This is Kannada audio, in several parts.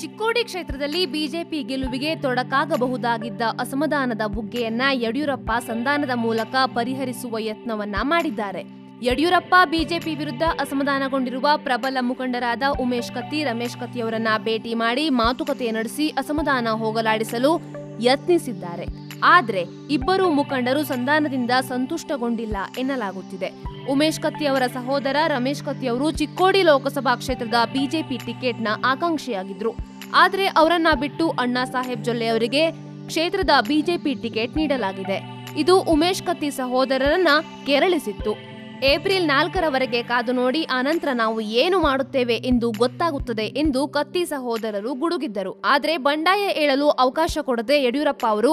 ಚಿಕ್ಕೋಡಿ ಕ್ಷೇತ್ರದಲ್ಲಿ ಬಿಜೆಪಿ ಗೆಲುವಿಗೆ ತೊಡಕಾಗಬಹುದಾಗಿದ್ದ ಅಸಮಾಧಾನದ ಬುಗ್ಗೆಯನ್ನ ಯಡಿಯೂರಪ್ಪ ಸಂಧಾನದ ಮೂಲಕ ಪರಿಹರಿಸುವ ಯತ್ನವನ್ನ ಮಾಡಿದ್ದಾರೆ. ಯಡಿಯೂರಪ್ಪ ಬಿಜೆಪಿ ವಿರುದ್ಧ ಅಸಮಾಧಾನಗೊಂಡಿರುವ ಪ್ರಬಲ ಮುಖಂಡರಾದ ಉಮೇಶ್ ಕತ್ತಿ, ರಮೇಶ್ ಕತ್ತಿಯವರನ್ನ ಭೇಟಿ ಮಾಡಿ ಮಾತುಕತೆ ನಡೆಸಿ ಅಸಮಾಧಾನ ಹೋಗಲಾಡಿಸಲು ಯತ್ನಿಸಿದ್ದಾರೆ. ಆದರೆ ಇಬ್ಬರು ಮುಖಂಡರು ಸಂಧಾನದಿಂದ ಸಂತುಷ್ಟಗೊಂಡಿಲ್ಲ ಎನ್ನಲಾಗುತ್ತಿದೆ. ಉಮೇಶ್ ಕತ್ತಿ ಅವರ ಸಹೋದರ ರಮೇಶ್ ಕತ್ತಿ ಅವರು ಚಿಕ್ಕೋಡಿ ಲೋಕಸಭಾ ಕ್ಷೇತ್ರದ ಬಿಜೆಪಿ ಟಿಕೆಟ್ನ ಆಕಾಂಕ್ಷಿಯಾಗಿದ್ರು. ಆದರೆ ಅವರನ್ನ ಬಿಟ್ಟು ಅಣ್ಣಾ ಸಾಹೇಬ್ ಜೊಲ್ಲೆ ಅವರಿಗೆ ಕ್ಷೇತ್ರದ ಬಿಜೆಪಿ ಟಿಕೆಟ್ ನೀಡಲಾಗಿದೆ. ಇದು ಉಮೇಶ್ ಕತ್ತಿ ಸಹೋದರರನ್ನ ಕೆರಳಿಸಿತ್ತು. ಏಪ್ರಿಲ್ ನಾಲ್ಕರವರೆಗೆ ಕಾದು ನೋಡಿ ಆನಂತರ ನಾವು ಏನು ಮಾಡುತ್ತೇವೆ ಎಂದು ಗೊತ್ತಾಗುತ್ತದೆ ಎಂದು ಕತ್ತಿ ಸಹೋದರರು ಗುಡುಗಿದ್ದರು. ಆದರೆ ಬಂಡಾಯ ಏಳಲು ಅವಕಾಶ ಕೊಡದೆ ಯಡಿಯೂರಪ್ಪ ಅವರು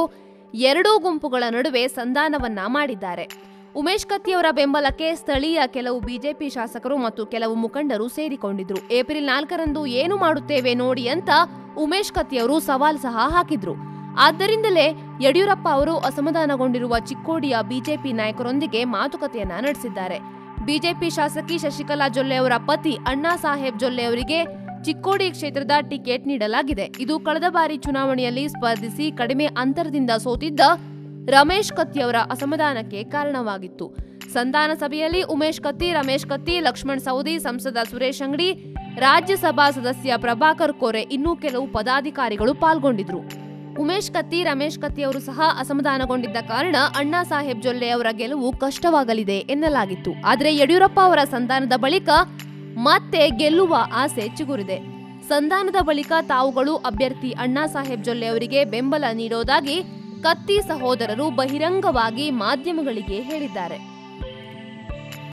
ಎರಡೂ ಗುಂಪುಗಳ ನಡುವೆ ಸಂಧಾನವನ್ನ ಮಾಡಿದ್ದಾರೆ. ಉಮೇಶ್ ಕತ್ತಿಯವರ ಬೆಂಬಲಕ್ಕೆ ಸ್ಥಳೀಯ ಕೆಲವು ಬಿಜೆಪಿ ಶಾಸಕರು ಮತ್ತು ಕೆಲವು ಮುಖಂಡರು ಸೇರಿಕೊಂಡಿದ್ರು. ಏಪ್ರಿಲ್ ನಾಲ್ಕರಂದು ಏನು ಮಾಡುತ್ತೇವೆ ನೋಡಿ ಅಂತ ಉಮೇಶ್ ಕತ್ತಿಯವರು ಸವಾಲ್ ಸಹ ಹಾಕಿದ್ರು. ಆದ್ದರಿಂದಲೇ ಯಡಿಯೂರಪ್ಪ ಅವರು ಅಸಮಾಧಾನಗೊಂಡಿರುವ ಚಿಕ್ಕೋಡಿಯ ಬಿಜೆಪಿ ನಾಯಕರೊಂದಿಗೆ ಮಾತುಕತೆಯನ್ನ ನಡೆಸಿದ್ದಾರೆ. ಬಿಜೆಪಿ ಶಾಸಕಿ ಶಶಿಕಲಾ ಜೊಲ್ಲೆ ಅವರ ಪತಿ ಅಣ್ಣಾ ಸಾಹೇಬ್ ಜೊಲ್ಲೆ ಅವರಿಗೆ ಚಿಕ್ಕೋಡಿ ಕ್ಷೇತ್ರದ ಟಿಕೆಟ್ ನೀಡಲಾಗಿದೆ. ಇದು ಕಳೆದ ಬಾರಿ ಚುನಾವಣೆಯಲ್ಲಿ ಸ್ಪರ್ಧಿಸಿ ಕಡಿಮೆ ಅಂತರದಿಂದ ಸೋತಿದ್ದ ರಮೇಶ್ ಕತ್ತಿಯವರ ಅಸಮಾಧಾನಕ್ಕೆ ಕಾರಣವಾಗಿತ್ತು. ಸಂಧಾನ ಸಭೆಯಲ್ಲಿ ಉಮೇಶ್ ಕತ್ತಿ, ರಮೇಶ್ ಕತ್ತಿ, ಲಕ್ಷ್ಮಣ್ ಸೌದಿ ಸಂಸದ ಸುರೇಶ್ ಅಂಗಡಿ, ರಾಜ್ಯಸಭಾ ಸದಸ್ಯ ಪ್ರಭಾಕರ್ ಕೋರೆ ಇನ್ನೂ ಕೆಲವು ಪದಾಧಿಕಾರಿಗಳು ಪಾಲ್ಗೊಂಡಿದ್ರು. ಉಮೇಶ್ ಕತ್ತಿ, ರಮೇಶ್ ಕತ್ತಿಯವರು ಸಹ ಅಸಮಾಧಾನಗೊಂಡಿದ್ದ ಕಾರಣ ಅಣ್ಣಾ ಸಾಹೇಬ್ ಜೊಲ್ಲೆ ಅವರ ಗೆಲುವು ಕಷ್ಟವಾಗಲಿದೆ ಎನ್ನಲಾಗಿತ್ತು. ಆದರೆ ಯಡಿಯೂರಪ್ಪ ಅವರ ಸಂಧಾನದ ಬಳಿಕ ಮತ್ತೆ ಗೆಲ್ಲುವ ಆಸೆ ಚಿಗುರಿದೆ. ಸಂಧಾನದ ಬಳಿಕ ತಾವುಗಳು ಅಭ್ಯರ್ಥಿ ಅಣ್ಣಾ ಸಾಹೇಬ್ ಜೊಲ್ಲೆ ಅವರಿಗೆ ಬೆಂಬಲ ನೀಡೋದಾಗಿ ಕತ್ತಿ ಸಹೋದರರು ಬಹಿರಂಗವಾಗಿ ಮಾಧ್ಯಮಗಳಿಗೆ ಹೇಳಿದ್ದಾರೆ.